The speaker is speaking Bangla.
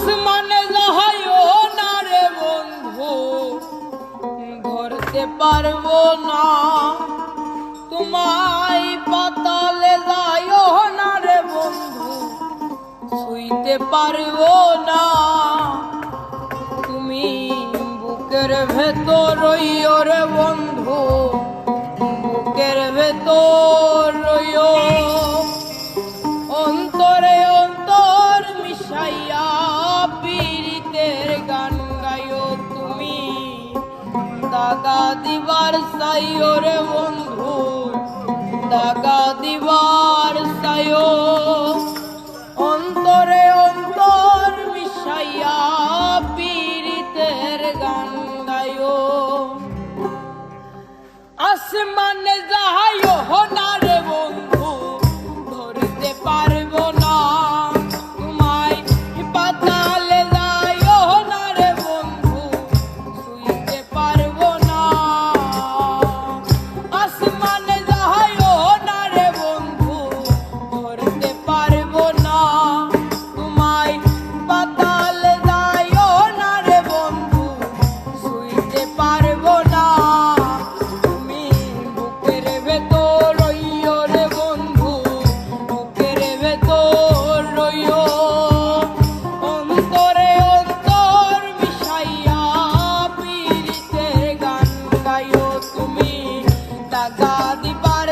আসমানে যাহাইও না রে বন্ধু ধরতে পারব না। তোমায় পাতালে যাইও না রে বন্ধু শুইতে পারব না। তুমি বুকের ভেতর রইও রে বন্ধু, বুকের ভেতর রইও অন্তরে অন্তর মিশাইয়া টাকা দিবার সাই ওরে বন্ধু টাকা দিবার সাইও অন্তরে অন্তর মিশাইয়া পীড়িতের গান গাইও। আসমানে যাহাইও না তুমি টাকা দিবার